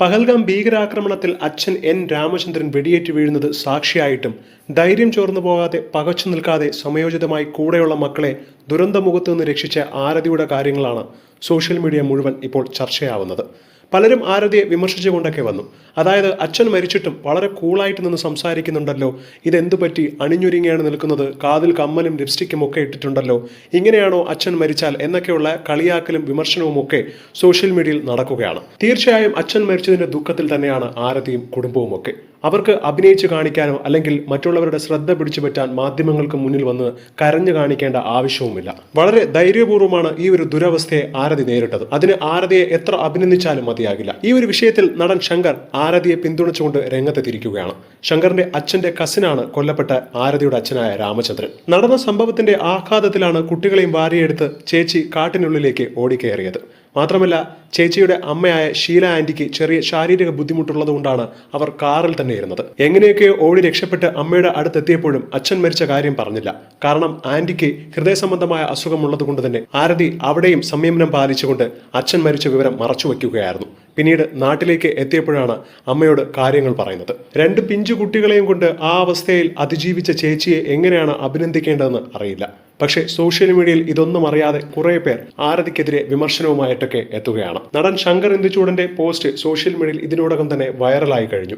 പഹൽഗാം ഭീകരാക്രമണത്തിൽ അച്ഛൻ എൻ. രാമചന്ദ്രൻ വെടിയേറ്റ് വീഴുന്നത് സാക്ഷിയായിട്ടും ധൈര്യം ചോർന്നു പോകാതെ പകച്ചു നിൽക്കാതെ സമയോചിതമായി കൂടെയുള്ള മക്കളെ ദുരന്തമുഖത്തു നിന്ന് രക്ഷിച്ച ആരതിയുടെ കാര്യങ്ങളാണ് സോഷ്യൽ മീഡിയ മുഴുവൻ ഇപ്പോൾ ചർച്ചയാവുന്നത്. പലരും ആരതിയെ വിമർശിച്ചുകൊണ്ടൊക്കെ വന്നു. അതായത് അച്ഛൻ മരിച്ചിട്ടും വളരെ കൂളായിട്ട് നിന്ന് സംസാരിക്കുന്നുണ്ടല്ലോ. ഇതെന്തു പറ്റി? അണിഞ്ഞൊരുങ്ങിയാണ് നിൽക്കുന്നത്. കാതിൽ കമ്മലും ലിപ്സ്റ്റിക്കും ഒക്കെ ഇട്ടിട്ടുണ്ടല്ലോ. ഇങ്ങനെയാണോ അച്ഛൻ മരിച്ചാൽ എന്നൊക്കെയുള്ള കളിയാക്കലും വിമർശനവും ഒക്കെ സോഷ്യൽ മീഡിയയിൽ നടക്കുകയാണ്. തീർച്ചയായും അച്ഛൻ മരിച്ചതിന്റെ ദുഃഖത്തിൽ തന്നെയാണ് ആരതിയും കുടുംബവും ഒക്കെ അവർക്ക് അഭിനയിച്ച് കാണിക്കാനോ അല്ലെങ്കിൽ മറ്റുള്ളവരുടെ ശ്രദ്ധ പിടിച്ചു പറ്റാൻ മാധ്യമങ്ങൾക്ക് മുന്നിൽ വന്ന് കരഞ്ഞു കാണിക്കേണ്ട ആവശ്യവുമില്ല. വളരെ ധൈര്യപൂർവമാണ് ഈ ഒരു ദുരവസ്ഥയെ ആരതി നേരിട്ടത്. അതിന് ആരതിയെ എത്ര അഭിനന്ദിച്ചാലും മതിയാകില്ല. ഈ ഒരു വിഷയത്തിൽ നടൻ ശങ്കർ ആരതിയെ പിന്തുണച്ചുകൊണ്ട് രംഗത്തെത്തിയിരിക്കുകയാണ്. ശങ്കറിന്റെ അച്ഛന്റെ കസിനാണ് കൊല്ലപ്പെട്ട ആരതിയുടെ അച്ഛനായ രാമചന്ദ്രൻ. നടന്ന സംഭവത്തിന്റെ ആഘാതത്തിലാണ് കുട്ടികളെയും വാരിയെടുത്ത് ചേച്ചി കാട്ടിനുള്ളിലേക്ക് ഓടിക്കയറിയത്. മാത്രമല്ല ചേച്ചിയുടെ അമ്മയായ ഷീല ആന്റിക്ക് ചെറിയ ശാരീരിക ബുദ്ധിമുട്ടുള്ളത് കൊണ്ടാണ് അവർ കാറിൽ തന്നെ ഇരുന്നത്. എങ്ങനെയൊക്കെ ഓടി രക്ഷപ്പെട്ട് അമ്മയുടെ അടുത്തെത്തിയപ്പോഴും അച്ഛൻ മരിച്ച കാര്യം പറഞ്ഞില്ല. കാരണം ആന്റിക്ക് ഹൃദയ സംബന്ധമായ അസുഖമുള്ളത് കൊണ്ട് തന്നെ ആരതി അവിടെയും സംയമനം പാലിച്ചുകൊണ്ട് അച്ഛൻ മരിച്ച വിവരം മറച്ചു വയ്ക്കുകയായിരുന്നു പിന്നീട് നാട്ടിലേക്ക് എത്തിയപ്പോഴാണ് അമ്മയോട് കാര്യങ്ങൾ പറയുന്നത്. രണ്ട് പിഞ്ചു കുട്ടികളെയും കൊണ്ട് ആ അവസ്ഥയിൽ അതിജീവിച്ച ചേച്ചിയെ എങ്ങനെയാണ് അഭിനന്ദിക്കേണ്ടതെന്ന് അറിയില്ല. പക്ഷേ സോഷ്യൽ മീഡിയയിൽ ഇതൊന്നും അറിയാതെ കുറെ പേർ ആരതിക്കെതിരെ വിമർശനവുമായിട്ടൊക്കെ എത്തുകയാണ്. നടൻ ശങ്കർ ഇന്ദുചൂടന്റെ പോസ്റ്റ് സോഷ്യൽ മീഡിയയിൽ ഇതിനോടകം തന്നെ വൈറലായി കഴിഞ്ഞു.